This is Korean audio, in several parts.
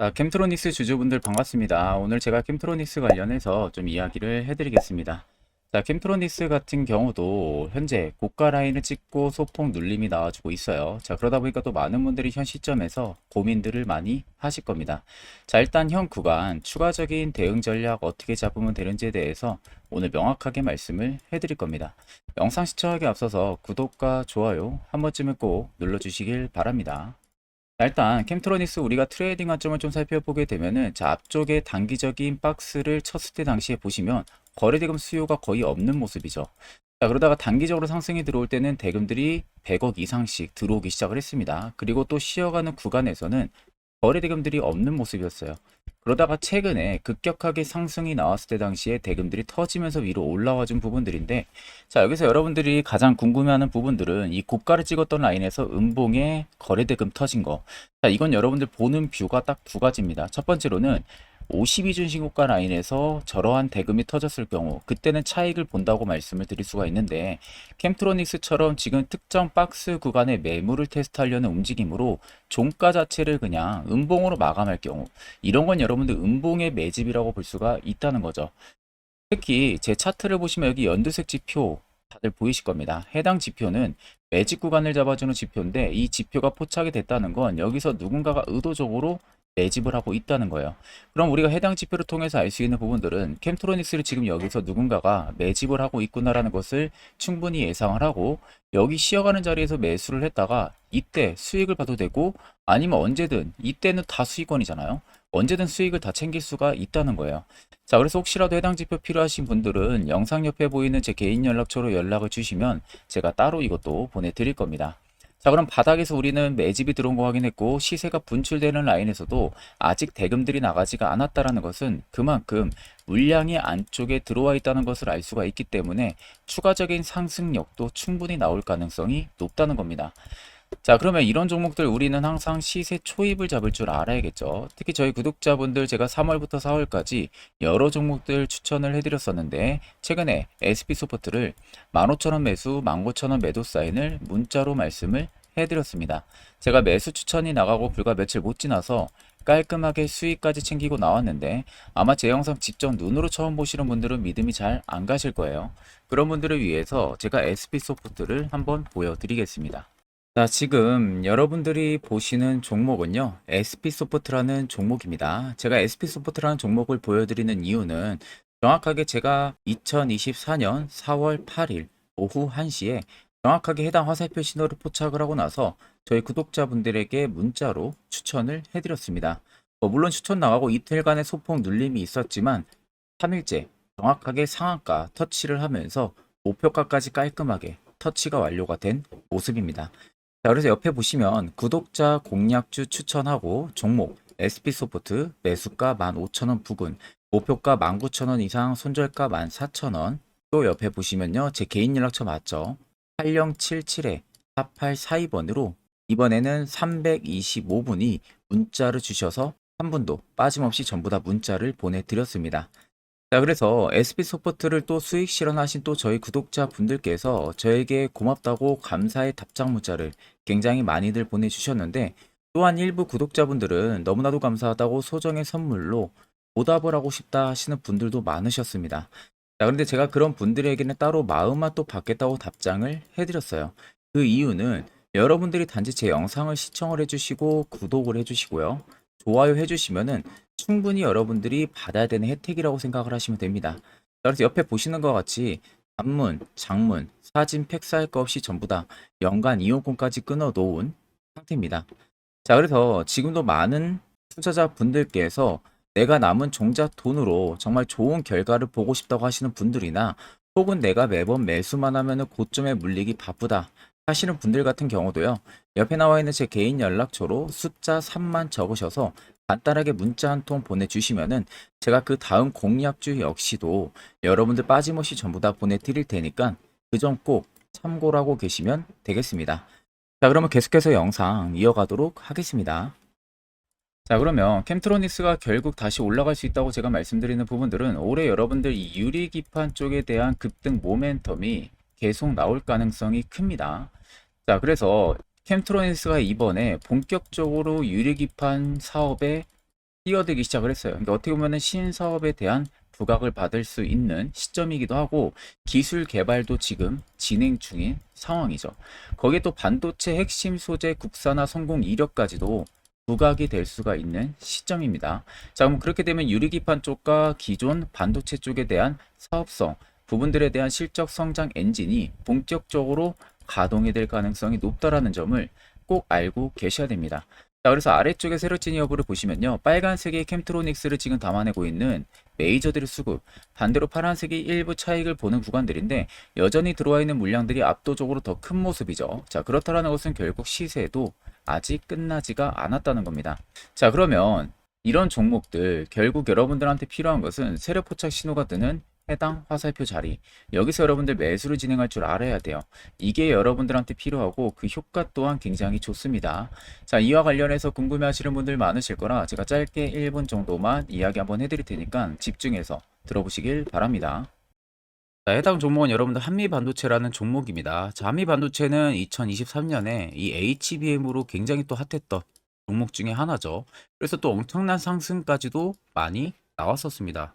아, 캠트로닉스 주주분들 반갑습니다. 오늘 제가 캠트로닉스 관련해서 좀 이야기를 해드리겠습니다. 자, 캠트로닉스 같은 경우도 현재 고가 라인을 찍고 소폭 눌림이 나와주고 있어요. 자, 그러다 보니까 또 많은 분들이 현 시점에서 고민들을 많이 하실 겁니다. 자, 일단 현 구간 추가적인 대응 전략 어떻게 잡으면 되는지에 대해서 오늘 명확하게 말씀을 해드릴 겁니다. 영상 시청하기 앞서서 구독과 좋아요 한 번쯤은 꼭 눌러주시길 바랍니다. 자, 일단 캠트로닉스 우리가 트레이딩 관점을 좀 살펴보게 되면은 자 앞쪽에 단기적인 박스를 쳤을 때 당시에 보시면 거래대금 수요가 거의 없는 모습이죠. 자 그러다가 단기적으로 상승이 들어올 때는 대금들이 100억 이상씩 들어오기 시작을 했습니다. 그리고 또 쉬어가는 구간에서는 거래대금들이 없는 모습이었어요. 그러다가 최근에 급격하게 상승이 나왔을 때 당시에 대금들이 터지면서 위로 올라와 준 부분들인데 자 여기서 여러분들이 가장 궁금해하는 부분들은 이 고가를 찍었던 라인에서 음봉에 거래대금 터진 거. 자 이건 여러분들 보는 뷰가 딱 두 가지입니다. 첫 번째로는 52준 신고가 라인에서 저러한 대금이 터졌을 경우 그때는 차익을 본다고 말씀을 드릴 수가 있는데 캠트로닉스처럼 지금 특정 박스 구간의 매물을 테스트하려는 움직임으로 종가 자체를 그냥 음봉으로 마감할 경우 이런 건 여러분들 음봉의 매집이라고 볼 수가 있다는 거죠. 특히 제 차트를 보시면 여기 연두색 지표 다들 보이실 겁니다. 해당 지표는 매집 구간을 잡아주는 지표인데 이 지표가 포착이 됐다는 건 여기서 누군가가 의도적으로 매집을 하고 있다는 거예요. 그럼 우리가 해당 지표를 통해서 알 수 있는 부분들은 캠트로닉스를 지금 여기서 누군가가 매집을 하고 있구나라는 것을 충분히 예상을 하고 여기 쉬어가는 자리에서 매수를 했다가 이때 수익을 봐도 되고 아니면 언제든 이때는 다 수익원이잖아요. 언제든 수익을 다 챙길 수가 있다는 거예요. 자, 그래서 혹시라도 해당 지표 필요하신 분들은 영상 옆에 보이는 제 개인 연락처로 연락을 주시면 제가 따로 이것도 보내드릴 겁니다. 자, 그럼 바닥에서 우리는 매집이 들어온 거 확인했고 시세가 분출되는 라인에서도 아직 대금들이 나가지가 않았다라는 것은 그만큼 물량이 안쪽에 들어와 있다는 것을 알 수가 있기 때문에 추가적인 상승력도 충분히 나올 가능성이 높다는 겁니다. 자, 그러면 이런 종목들 우리는 항상 시세 초입을 잡을 줄 알아야겠죠. 특히 저희 구독자분들 제가 3월부터 4월까지 여러 종목들 추천을 해드렸었는데 최근에 SP 소프트를 15,000원 매수, 19,000원 매도 사인을 문자로 말씀을 해드렸습니다. 제가 매수 추천이 나가고 불과 며칠 못 지나서 깔끔하게 수익까지 챙기고 나왔는데 아마 제 영상 직접 눈으로 처음 보시는 분들은 믿음이 잘 안 가실 거예요. 그런 분들을 위해서 제가 SP 소프트를 한번 보여드리겠습니다. 자, 지금 여러분들이 보시는 종목은요, SP 소프트라는 종목입니다. 제가 SP 소프트라는 종목을 보여드리는 이유는 정확하게 제가 2024년 4월 8일 오후 1시에 정확하게 해당 화살표 신호를 포착을 하고 나서 저희 구독자분들에게 문자로 추천을 해드렸습니다. 뭐 물론 추천 나가고 이틀간의 소폭 눌림이 있었지만 3일째 정확하게 상한가 터치를 하면서 목표가까지 깔끔하게 터치가 완료가 된 모습입니다. 자, 그래서 옆에 보시면 구독자 공략주 추천하고 종목 SP소프트 매수가 15,000원 부근 목표가 19,000원 이상 손절가 14,000원 또 옆에 보시면요 제 개인 연락처 맞죠 8077에 4842번으로 이번에는 325분이 문자를 주셔서 한 분도 빠짐없이 전부 다 문자를 보내드렸습니다. 자, 그래서 SP 소프트를 또 수익 실현하신 또 저희 구독자 분들께서 저에게 고맙다고 감사의 답장 문자를 굉장히 많이들 보내주셨는데 또한 일부 구독자분들은 너무나도 감사하다고 소정의 선물로 보답을 하고 싶다 하시는 분들도 많으셨습니다. 자, 그런데 제가 그런 분들에게는 따로 마음만 또 받겠다고 답장을 해드렸어요. 그 이유는 여러분들이 단지 제 영상을 시청을 해주시고 구독을 해주시고요. 좋아요 해주시면은 충분히 여러분들이 받아야 되는 혜택이라고 생각을 하시면 됩니다. 자, 그래서 옆에 보시는 것 같이 단문, 장문, 사진, 팩 쌓일 거 없이 전부 다 연간 이용권까지 끊어 놓은 상태입니다. 자, 그래서 지금도 많은 투자자 분들께서 내가 남은 종잣 돈으로 정말 좋은 결과를 보고 싶다고 하시는 분들이나 혹은 내가 매번 매수만 하면 고점에 물리기 바쁘다 하시는 분들 같은 경우도요. 옆에 나와 있는 제 개인 연락처로 숫자 3만 적으셔서 간단하게 문자 한 통 보내주시면은 제가 그 다음 공략주 역시도 여러분들 빠짐없이 전부 다 보내드릴 테니까 그 점 꼭 참고를 하고 계시면 되겠습니다. 자, 그러면 계속해서 영상 이어가도록 하겠습니다. 자, 그러면 캠트로닉스가 결국 다시 올라갈 수 있다고 제가 말씀드리는 부분들은 올해 여러분들 이 유리 기판 쪽에 대한 급등 모멘텀이 계속 나올 가능성이 큽니다. 자, 그래서 캠트로닉스가 이번에 본격적으로 유리 기판 사업에 뛰어들기 시작을 했어요. 그러니까 어떻게 보면은 신사업에 대한 부각을 받을 수 있는 시점이기도 하고 기술 개발도 지금 진행 중인 상황이죠. 거기에 또 반도체 핵심 소재 국산화 성공 이력까지도 부각이 될 수가 있는 시점입니다. 자, 그럼 그렇게 되면 유리기판 쪽과 기존 반도체 쪽에 대한 사업성 부분들에 대한 실적 성장 엔진이 본격적으로 가동이 될 가능성이 높다라는 점을 꼭 알고 계셔야 됩니다. 자, 그래서 아래쪽에 세로찐 여부를 보시면요. 빨간색이 캠트로닉스를 지금 담아내고 있는 메이저들의 수급, 반대로 파란색이 일부 차익을 보는 구간들인데 여전히 들어와 있는 물량들이 압도적으로 더 큰 모습이죠. 자, 그렇다라는 것은 결국 시세도 아직 끝나지가 않았다는 겁니다. 자, 그러면 이런 종목들 결국 여러분들한테 필요한 것은 세력 포착 신호가 뜨는 해당 화살표 자리. 여기서 여러분들 매수를 진행할 줄 알아야 돼요. 이게 여러분들한테 필요하고 그 효과 또한 굉장히 좋습니다. 자, 이와 관련해서 궁금해 하시는 분들 많으실 거라 제가 짧게 1분 정도만 이야기 한번 해드릴 테니까 집중해서 들어보시길 바랍니다. 자, 해당 종목은 여러분들 한미반도체라는 종목입니다. 자, 한미반도체는 2023년에 이 HBM으로 굉장히 또 핫했던 종목 중에 하나죠. 그래서 또 엄청난 상승까지도 많이 나왔었습니다.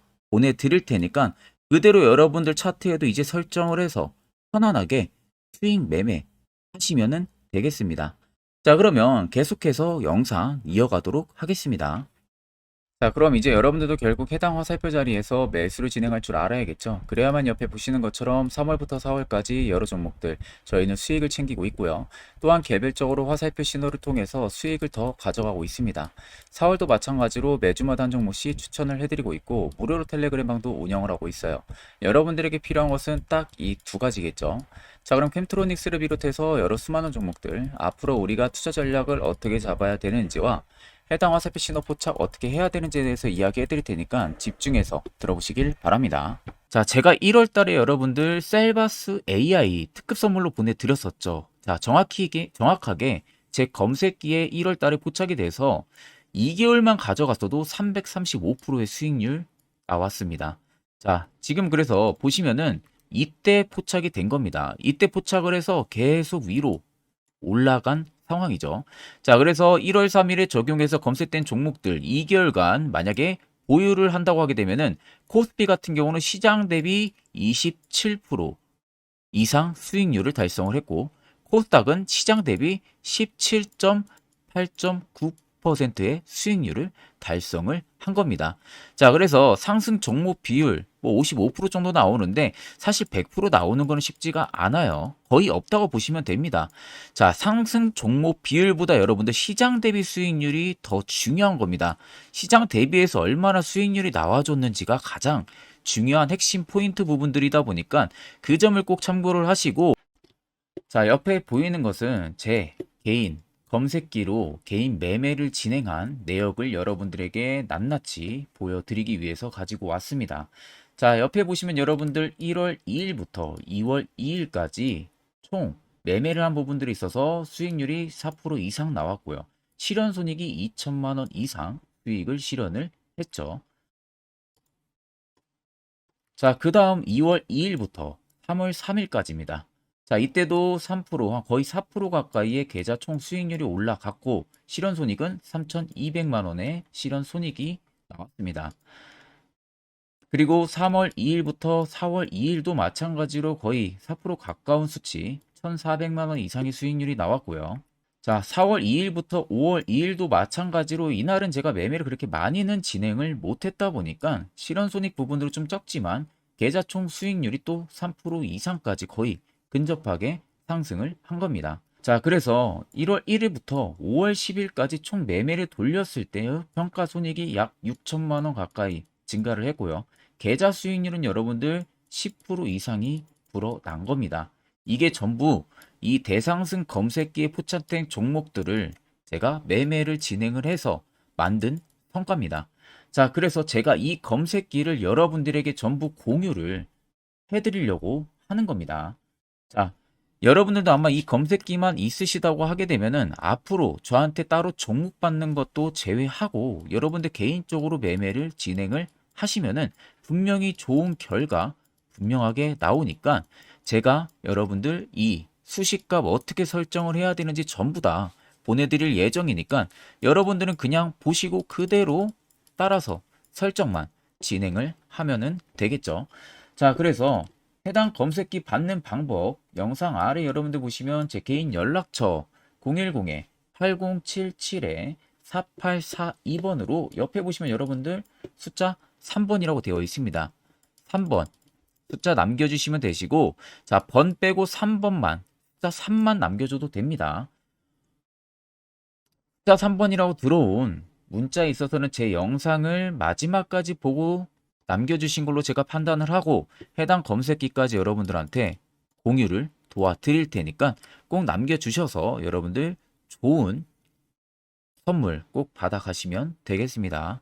보내드릴 테니까 그대로 여러분들 차트에도 이제 설정을 해서 편안하게 수익 매매 하시면은 되겠습니다. 자, 그러면 계속해서 영상 이어가도록 하겠습니다. 자, 그럼 이제 여러분들도 결국 해당 화살표 자리에서 매수를 진행할 줄 알아야겠죠. 그래야만 옆에 보시는 것처럼 3월부터 4월까지 여러 종목들 저희는 수익을 챙기고 있고요. 또한 개별적으로 화살표 신호를 통해서 수익을 더 가져가고 있습니다. 4월도 마찬가지로 매주마다 한 종목씩 추천을 해드리고 있고 무료로 텔레그램 방도 운영을 하고 있어요. 여러분들에게 필요한 것은 딱 이 두 가지겠죠. 자, 그럼 캠트로닉스를 비롯해서 여러 수많은 종목들 앞으로 우리가 투자 전략을 어떻게 잡아야 되는지와 해당 화살표 신호 포착 어떻게 해야 되는지에 대해서 이야기해 드릴 테니까 집중해서 들어보시길 바랍니다. 자, 제가 1월 달에 여러분들 셀바스 AI 특급 선물로 보내드렸었죠. 자, 정확히, 정확하게 제 검색기에 1월 달에 포착이 돼서 2개월만 가져갔어도 335%의 수익률 나왔습니다. 자, 지금 그래서 보시면은 이때 포착이 된 겁니다. 이때 포착을 해서 계속 위로 올라간 상황이죠. 자, 그래서 1월 3일에 적용해서 검색된 종목들 2개월간 만약에 보유를 한다고 하게 되면은 코스피 같은 경우는 시장 대비 27% 이상 수익률을 달성을 했고 코스닥은 시장 대비 17.8.9%의 수익률을 달성을 한 겁니다. 자, 그래서 상승 종목 비율 뭐 55% 정도 나오는데 사실 100% 나오는 거는 쉽지가 않아요. 거의 없다고 보시면 됩니다. 자, 상승 종목 비율보다 여러분들 시장 대비 수익률이 더 중요한 겁니다. 시장 대비해서 얼마나 수익률이 나와줬는지가 가장 중요한 핵심 포인트 부분들이다 보니까 그 점을 꼭 참고를 하시고 자, 옆에 보이는 것은 제 개인 검색기로 개인 매매를 진행한 내역을 여러분들에게 낱낱이 보여드리기 위해서 가지고 왔습니다. 자, 옆에 보시면 여러분들 1월 2일부터 2월 2일까지 총 매매를 한 부분들이 있어서 수익률이 4% 이상 나왔고요. 실현 손익이 2천만 원 이상 수익을 실현을 했죠. 자, 그 다음 2월 2일부터 3월 3일까지입니다. 자, 이때도 3% 거의 4% 가까이의 계좌 총 수익률이 올라갔고 실현 손익은 3,200만 원의 실현 손익이 나왔습니다. 그리고 3월 2일부터 4월 2일도 마찬가지로 거의 4% 가까운 수치 1,400만 원 이상의 수익률이 나왔고요. 자, 4월 2일부터 5월 2일도 마찬가지로 이날은 제가 매매를 그렇게 많이는 진행을 못했다 보니까 실현 손익 부분으로 좀 적지만 계좌 총 수익률이 또 3% 이상까지 거의 근접하게 상승을 한 겁니다. 자, 그래서 1월 1일부터 5월 10일까지 총 매매를 돌렸을 때의 평가 손익이 약 6천만 원 가까이 증가를 했고요. 계좌 수익률은 여러분들 10% 이상이 불어난 겁니다. 이게 전부 이 대상승 검색기에 포착된 종목들을 제가 매매를 진행을 해서 만든 성과입니다. 자, 그래서 제가 이 검색기를 여러분들에게 전부 공유를 해드리려고 하는 겁니다. 자, 여러분들도 아마 이 검색기만 있으시다고 하게 되면은 앞으로 저한테 따로 종목 받는 것도 제외하고 여러분들 개인적으로 매매를 진행을 하시면은 분명히 좋은 결과 분명하게 나오니까 제가 여러분들 이 수식값 어떻게 설정을 해야 되는지 전부 다 보내드릴 예정이니까 여러분들은 그냥 보시고 그대로 따라서 설정만 진행을 하면은 되겠죠. 자, 그래서 해당 검색기 받는 방법 영상 아래 여러분들 보시면 제 개인 연락처 010-8077-4842번으로 옆에 보시면 여러분들 숫자 3번이라고 되어 있습니다. 3번 숫자 남겨주시면 되시고 자 번 빼고 3번만 숫자 3만 남겨줘도 됩니다. 숫자 3번이라고 들어온 문자에 있어서는 제 영상을 마지막까지 보고 남겨주신 걸로 제가 판단을 하고 해당 검색기까지 여러분들한테 공유를 도와드릴 테니까 꼭 남겨주셔서 여러분들 좋은 선물 꼭 받아가시면 되겠습니다.